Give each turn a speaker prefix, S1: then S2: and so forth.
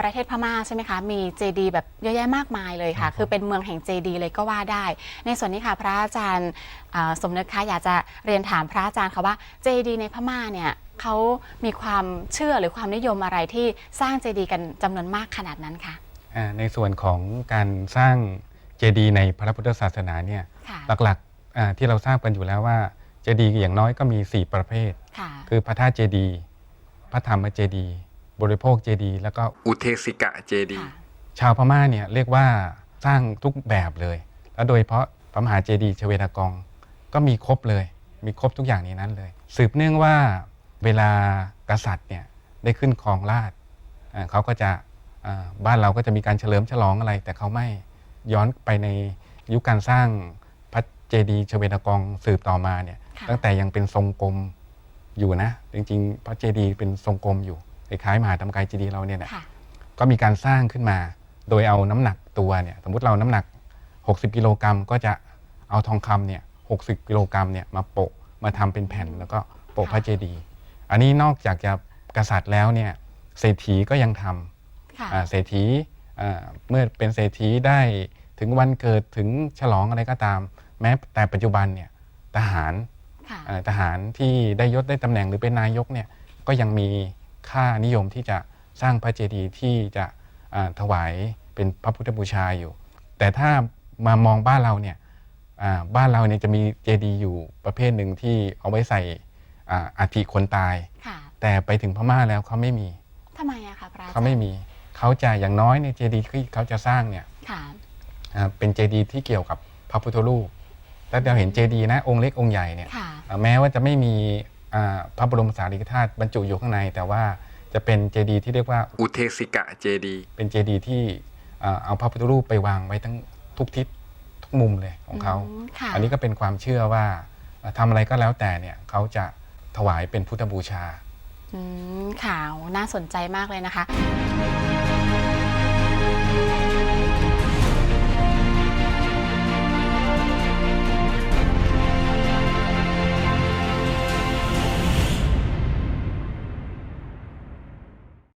S1: ประเทศพม่าใช่ไหมคะมีเจดีย์แบบเยอะแยะมากมายเลยค่ะ คือเป็นเมืองแห่งเจดีย์เลยก็ว่าได้ ในส่วนนี้ค่ะพระอาจารย์อ่าสมนึกคะอยากจะเรียนถามพระอาจารย์ค่ะว่าเจดีย์ในพม่าเนี่ยเขามีความเชื่อหรือความนิยมอะไรที่สร้างเจดีย์กันจำนวนมากขนาดนั้นคะ
S2: อ่าในส่วนของการสร้างเจดีย์ในพระพุทธศาสนาเนี่ย
S1: ค่ะ
S2: หลักๆอ่าที่เราทราบกันอยู่แล้วว่าเจดีย์อย่างน้อยก็มี 4 ประเภท
S1: ค่ะ
S2: คือพระธาตุเจดีย์พระธรรมเจดีย์ บริโภคเจดีย์แล้วก็อุเทสิกะเจดีย์
S1: ค่ะ
S2: ชาวพม่าเนี่ยเรียกว่าสร้างทุกแบบเลย และโดยเฉพาะพระมหาเจดีย์ชเวดากอง ก็มีครบเลย มีครบทุกอย่างในนั้นเลย สืบเนื่องว่าเวลากษัตริย์เนี่ยได้ขึ้นครองราชย์อ่าเขาก็จะอ่าบ้านเราก็จะมีการเฉลิมฉลองอะไร แต่เขาไม่ย้อนไปในยุคการสร้างพระเจดีย์ชเวดากองสืบต่อมาเนี่ย
S1: ค่ะ
S2: ตั้งแต่ยังเป็นทรงกลมอยู่นะ จริงๆ พระเจดีย์เป็นทรงกลมอยู่ค ล้ายๆมหาธรรมกายเจดีย์เราเนี่ยนะ
S1: ค่ะ
S2: ก็มีการสร้างขึ้นมา โดยเอาน้ำหนักตัวเนี่ยสมมติเราน้ำหนัก 60กิโลกรัมก็จะเอาทองคำเนี่ย60กิโลกรัมเนี่ยมาโปะมาทำเป็นแผ่นแล้วก็โปะ
S1: ค่ะ
S2: พระเจดีย์อันนี้นอกจากจะกษัตริย์แล้วเนี่ยเศรษฐีก็ยังทำ
S1: ค่ะ
S2: อ่าเศรษฐีอ่าเมื่อเป็นเศรษฐีได้ถึงวันเกิดถึงฉลองอะไรก็ตาม แม้แต่ปัจจุบันเนี่ยทหาร
S1: ค่ะ
S2: เอ่อทหารที่ได้ยศได้ตำแหน่งหรือเป็นนายกเนี่ยก็ยังมี ค่านิยมที่จะสร้างพระเจดีย์ที่จะอ่าถวายเป็นพระพุทธบูชาอยู่ แต่ถ้ามามองบ้านเราเนี่ยอ่าบ้านเราเนี่ยจะมีเจดีย์อยู่ประเภทหนึ่งที่เอาไว้ใส่อ่าอัฐิคนตาย
S1: ค่ะ
S2: แต่ไปถึงพม่าแล้วเขาไม่มี
S1: ทำไมอะคะพระอาจารย์
S2: เขาไม่มีเขาจะอย่างน้อยเนี่ยเจดีย์ที่เขาจะสร้างเนี่ย
S1: ค่ะ
S2: อ่าเป็นเจดีย์ที่เกี่ยวกับพระพุทธรูปแล้วเราเห็นเจดีย์นะองค์เล็กองค์ใหญ่เนี่ย
S1: ค่ะ
S2: อ่าแม้ว่าจะไม่มีอ่า พระบรมสารีริกธาตุบรรจุอยู่ข้างใน แต่ว่าจะเป็นเจดีย์ที่เรียกว่าอุเทสิกะเจดีเป็นเจดีย์ที่อ่าเอาพระพุทธรูปไปวางไว้ทั้งทุกทิศทุกมุมเลยของเขา
S1: มค่ะ
S2: อันนี้ก็เป็นความเชื่อว่าอ่าทำอะไรก็แล้วแต่เนี่ยเขาจะถวายเป็นพุทธบูชา
S1: อืมค่ะโอ้น่าสนใจมากเลยนะคะ